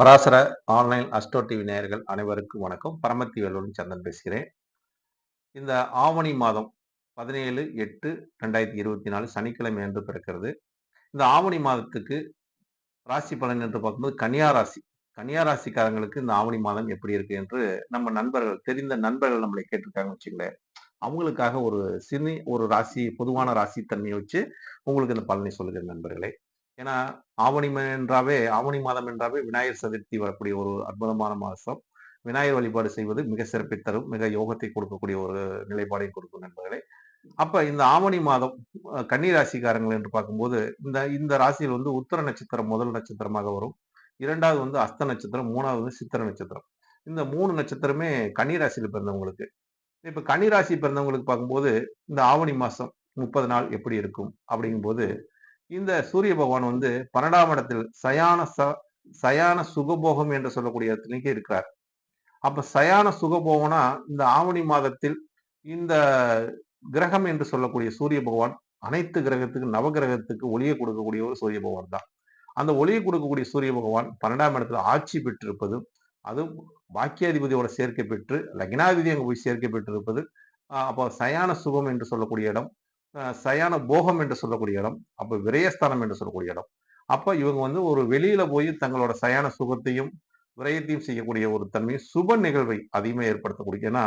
Parasara online astro TV நேயர்கள் அனைவருக்கும் வணக்கம். பரமத்தி வேலூரின் சந்தன் பேசுகிறேன். இந்த ஆவணி மாதம் பதினேழு எட்டு ரெண்டாயிரத்தி இருபத்தி நாலு சனிக்கிழமை என்று பிறக்கிறது. இந்த ஆவணி மாதத்துக்கு ராசி பலன் என்று பார்க்கும்போது கன்னியா ராசி. கன்னியா ராசிக்காரங்களுக்கு இந்த ஆவணி மாதம் எப்படி இருக்கு என்று நம்ம நண்பர்கள் தெரிந்த நண்பர்கள் நம்மளை கேட்டிருக்காங்க வச்சுங்களேன் அவங்களுக்காக ஒரு சினி ஒரு ராசி பொதுவான ராசி தன்மையை வச்சு உங்களுக்கு இந்த பலனை சொல்லுகிற நண்பர்களே. ஏன்னா ஆவணி என்றாவே ஆவணி மாதம் என்றாவே விநாயகர் சதுர்த்தி வரக்கூடிய ஒரு அற்புதமான மாதம். விநாயகர் வழிபாடு செய்வது மிக சிறப்பை தரும் மிக யோகத்தை கொடுக்கக்கூடிய ஒரு நிலைப்பாடை கொடுக்கும் நண்பர்களே. அப்ப இந்த ஆவணி மாதம் கன்னி ராசிக்காரங்கள் என்று பார்க்கும்போது இந்த இந்த ராசியில் வந்து உத்தர நட்சத்திரம் முதல் நட்சத்திரமாக வரும். இரண்டாவது வந்து அஸ்த நட்சத்திரம் மூணாவது வந்து சித்திர நட்சத்திரம். இந்த மூணு நட்சத்திரமே கன்னி ராசியில் பிறந்தவங்களுக்கு. இப்ப கன்னி ராசி பிறந்தவங்களுக்கு பார்க்கும்போது இந்த ஆவணி மாசம் முப்பது நாள் எப்படி இருக்கும்? அப்படிங்கும்போது இந்த சூரிய பகவான் வந்து பன்னெண்டாம் இடத்தில் சயான ச சயான சுகபோகம் என்று சொல்லக்கூடிய இடத்துலக்கு இருக்கிறார். அப்ப சயான சுகபோகம்னா இந்த ஆவணி மாதத்தில் இந்த கிரகம் என்று சொல்லக்கூடிய சூரிய பகவான் அனைத்து கிரகத்துக்கு நவகிரகத்துக்கு ஒளியை கொடுக்கக்கூடிய ஒரு சூரிய பகவான் தான். அந்த ஒளியை கொடுக்கக்கூடிய சூரிய பகவான் பன்னெண்டாம் இடத்துல ஆட்சி பெற்றிருப்பது அது பாக்கியாதிபதியோட சேர்க்கை பெற்று லக்னாதிபதி அங்கே போய் சேர்க்கை பெற்றிருப்பது அப்போ சயான சுகம் என்று சொல்லக்கூடிய இடம் சயான போகம் என்று சொல்லக்கூடிய இடம் அப்ப விரயஸ்தானம் என்று சொல்லக்கூடிய இடம். அப்ப இவங்க வந்து ஒரு வெளியில போய் தங்களோட சயான சுகத்தையும் விரயத்தையும் செய்யக்கூடிய ஒரு தன்மை சுப நிகழ்வை அதிகமாக ஏற்படுத்தக்கூடிய ஏன்னா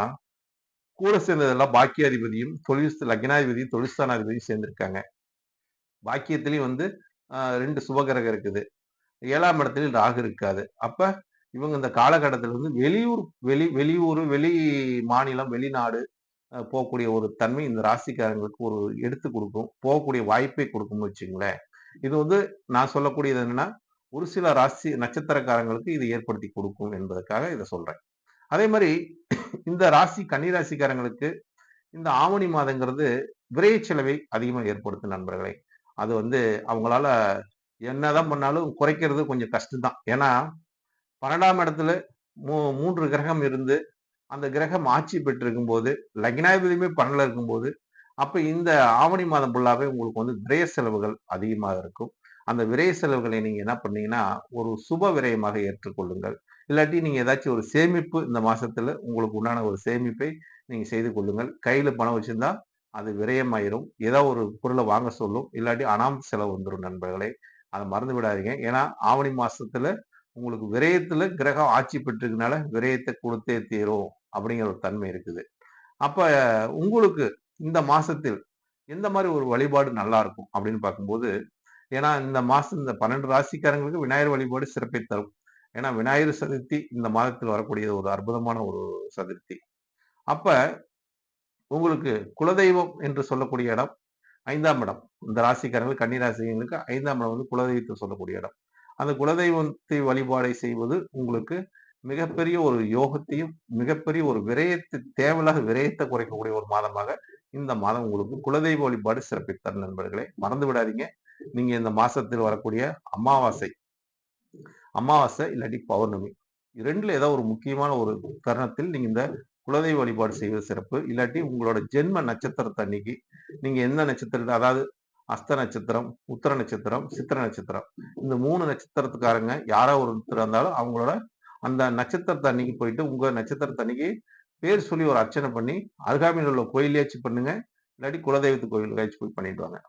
கூட சேர்ந்ததெல்லாம் பாக்கியாதிபதியும் தொழில் லக்னாதிபதியும் தொழில்ஸ்தானாதிபதியும் சேர்ந்திருக்காங்க. பாக்கியத்திலையும் வந்து ரெண்டு சுபகிரகம் இருக்குது. ஏழாம் இடத்துலயும் ராகு இருக்காது. அப்ப இவங்க இந்த காலகட்டத்தில் வந்து வெளியூர் வெளி வெளியூர் வெளி மாநிலம் வெளிநாடு போகக்கூடிய ஒரு தன்மை இந்த ராசிக்காரங்களுக்கு ஒரு எடுத்து கொடுக்கும். போகக்கூடிய வாய்ப்பை கொடுக்கும்னு வச்சுங்களேன் இது வந்து நான் சொல்லக்கூடியது என்னன்னா ஒரு சில ராசி நட்சத்திரக்காரங்களுக்கு இது ஏற்படுத்தி கொடுக்கும் என்பதற்காக இதை சொல்றேன். அதே மாதிரி இந்த ராசி கன்னிராசிக்காரங்களுக்கு இந்த ஆவணி மாதங்கிறது விரைய செலவை அதிகமாக ஏற்படுத்தும் நண்பர்களே. அது வந்து அவங்களால என்னதான் பண்ணாலும் குறைக்கிறது கொஞ்சம் கஷ்டம்தான். ஏன்னா பன்னெண்டாம் இடத்துல மூ மூன்று கிரகம் இருந்து அந்த கிரகம் ஆட்சி பெற்றிருக்கும் போது லக்னாதிபதியுமே இருக்கும் இருக்கும்போது அப்ப இந்த ஆவணி மாதம் ஃபுல்லாவே உங்களுக்கு வந்து விரய செலவுகள் அதிகமாக இருக்கும். அந்த விரய செலவுகளை நீங்க என்ன பண்ணீங்கன்னா ஒரு சுப விரயமாக ஏற்றுக்கொள்ளுங்கள். இல்லாட்டி நீங்க ஏதாச்சும் ஒரு சேமிப்பு இந்த மாசத்துல உங்களுக்கு உண்டான ஒரு சேமிப்பை நீங்க செய்து கொள்ளுங்கள். கையில பணம் வச்சிருந்தா அது விரயமாயிரும். ஏதோ ஒரு பொருளை வாங்க சொல்லும். இல்லாட்டி அனாம செலவு வந்துடும் நண்பர்களே. அதை மறந்து விடாதீங்க. ஏன்னா ஆவணி மாசத்துல உங்களுக்கு விரயத்துல கிரகம் ஆட்சி பெற்றிருக்கனால விரயத்தை கொடுத்தே தீரும். அப்படிங்கிற ஒரு தன்மை இருக்குது. அப்ப உங்களுக்கு இந்த மாசத்தில் எந்த மாதிரி ஒரு வழிபாடு நல்லா இருக்கும் அப்படின்னு பார்க்கும்போது ஏன்னா இந்த மாசம் இந்த பன்னெண்டு ராசிக்காரங்களுக்கு விநாயகர் வழிபாடு சிறப்பை தரும். ஏன்னா விநாயகர் சதுர்த்தி இந்த மாதத்தில் வரக்கூடிய ஒரு அற்புதமான ஒரு சதுர்த்தி. அப்ப உங்களுக்கு குலதெய்வம் என்று சொல்லக்கூடிய இடம் ஐந்தாம் இடம். இந்த ராசிக்காரங்களுக்கு கன்னி ராசிகளுக்கு ஐந்தாம் இடம் வந்து குலதெய்வத்தை சொல்லக்கூடிய இடம். அந்த குலதெய்வத்தை வழிபாடை செய்வது உங்களுக்கு மிகப்பெரிய ஒரு யோகத்தையும் மிகப்பெரிய ஒரு விரயத்தை தேவையில்லாத விரயத்தை குறைக்கக்கூடிய ஒரு மாதமாக இந்த மாதம் உங்களுக்கு குலதெய்வ வழிபாடு சிறப்பித்தார் நண்பர்களே. மறந்து விடாதீங்க. நீங்க இந்த மாசத்தில் வரக்கூடிய அமாவாசை அமாவாசை இல்லாட்டி பௌர்ணமி ரெண்டுல ஏதோ ஒரு முக்கியமான ஒரு தருணத்தில் நீங்க இந்த குலதெய்வ வழிபாடு செய்வது சிறப்பு. இல்லாட்டி உங்களோட ஜென்ம நட்சத்திரத்தை அன்னைக்கு நீங்க எந்த நட்சத்திரத்தை அதாவது அஸ்த நட்சத்திரம் உத்தர நட்சத்திரம் சித்திர நட்சத்திரம் இந்த மூணு நட்சத்திரத்துக்காரங்க யாரோ ஒருத்தர் இருந்தாலும் அவங்களோட அந்த நட்சத்திரத்தை அன்னைக்கு போயிட்டு உங்க நட்சத்திரத்தை அன்னைக்கு பேர் சொல்லி ஒரு அர்ச்சனை பண்ணி அருகாமையில் உள்ள கோயிலேயாச்சும் பண்ணுங்க. இல்லாட்டி குலதெய்வத்து கோயிலுக்காச்சும் போய் பண்ணிட்டு வாங்க.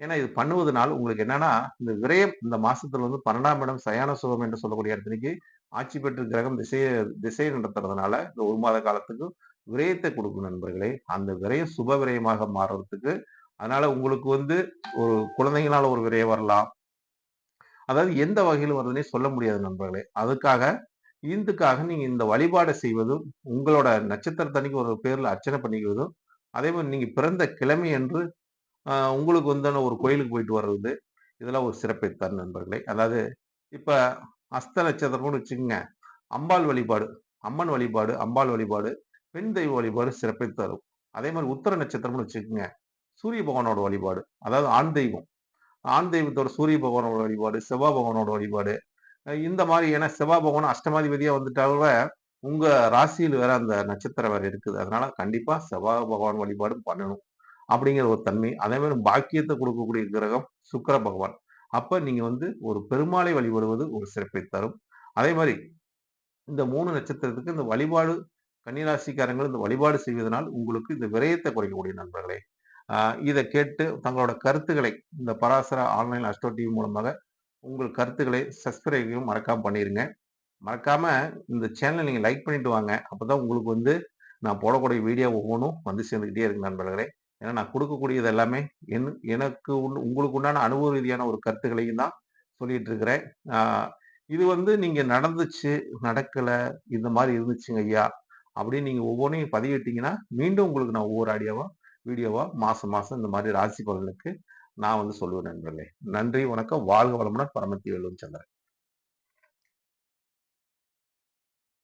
ஏன்னா இது பண்ணுவதனால் உங்களுக்கு என்னன்னா இந்த விரயம் இந்த மாசத்துல வந்து பன்னெண்டாம் இடம் சயான சுகம் என்று சொல்லக்கூடிய இடத்துக்கு ஆட்சி பெற்று கிரகம் திசையை திசையை நடத்துறதுனால இந்த ஒரு மாத காலத்துக்கு விரயத்தை கொடுக்கும் நண்பர்களே. அந்த விரயம் சுப விரயமாக மாறுறதுக்கு அதனால உங்களுக்கு வந்து ஒரு குழந்தைங்களால ஒரு விரயம் வரலாம். அதாவது எந்த வகையில் வருதுன்னே சொல்ல முடியாது நண்பர்களே. அதுக்காக இதுக்காக நீங்க இந்த வழிபாடை செய்வதும் உங்களோட நட்சத்திரத்தன்னைக்கு ஒரு பேர்ல அர்ச்சனை பண்ணிக்குவதும் அதே மாதிரி நீங்க பிறந்த கிழமை என்று உங்களுக்கு வந்தான ஒரு கோயிலுக்கு போயிட்டு வர்றது இதெல்லாம் ஒரு சிறப்பை தரும் நண்பர்களே. அதாவது இப்ப அஸ்த நட்சத்திரம்னு வச்சுக்கோங்க அம்பாள் வழிபாடு அம்மன் வழிபாடு அம்பாள் வழிபாடு பெண் தெய்வ வழிபாடு சிறப்பை தரும். அதே மாதிரி உத்தர நட்சத்திரம்னு வச்சுக்கோங்க சூரிய பகவானோட வழிபாடு அதாவது ஆண் தெய்வம். ஆண் தெய்வத்தோட சூரிய பகவானோட வழிபாடு செவ்வாய் பகவானோட வழிபாடு இந்த மாதிரி ஏன்னா செவ்வாய் பகவான் அஷ்டமாதிபதியா வந்துட்டாவே உங்க ராசியில் வேற அந்த நட்சத்திரம் வேற இருக்குது. அதனால கண்டிப்பா செவ்வாய் பகவான் வழிபாடும் பண்ணணும் அப்படிங்கிற ஒரு தன்மை. அதே மாதிரி பாக்கியத்தை கொடுக்கக்கூடிய கிரகம் சுக்கர பகவான். அப்ப நீங்க வந்து ஒரு பெருமாளை வழிபடுவது ஒரு சிறப்பை தரும். அதே மாதிரி இந்த மூணு நட்சத்திரத்துக்கு இந்த வழிபாடு கன்னிராசிக்காரங்கள் இந்த வழிபாடு செய்வதனால் உங்களுக்கு இந்த விரயத்தை குறைக்கக்கூடிய நண்பர்களே. இதை கேட்டு தங்களோட கருத்துக்களை இந்த பராசர ஆன்லைன் அஸ்ட்ரோ டிவி மூலமாக உங்கள் கருத்துக்களை சப்ஸ்கிரைபையும் மறக்காமல் பண்ணிடுங்க மறக்காமல் இந்த சேனலை நீங்கள் லைக் பண்ணிட்டு வாங்க. அப்போ தான் உங்களுக்கு வந்து நான் போடக்கூடிய வீடியோ ஒவ்வொன்றும் வந்து சேர்ந்துக்கிட்டே இருக்கு நண்பர்களே. ஏன்னா நான் கொடுக்கக்கூடியது எல்லாமே என் எனக்கு உங்களுக்கு உண்டான அனுபவ ரீதியான ஒரு கருத்துக்களையும் தான் சொல்லிட்டு இருக்கிறேன். இது வந்து நீங்கள் நடந்துச்சு நடக்கலை இந்த மாதிரி இருந்துச்சுங்க ஐயா அப்படின்னு நீங்கள் ஒவ்வொன்றையும் பதிவிட்டீங்கன்னா மீண்டும் உங்களுக்கு நான் ஒவ்வொரு ஆடியோவா வீடியோவாக மாதம் மாதம் இந்த மாதிரி ராசி பலனுக்கு நான் வந்து சொல்லுவேன் நண்பர்களே. நன்றி வணக்கம். வாழ்க வளமுடன் பரமத்தி வேலூர் சந்திரன்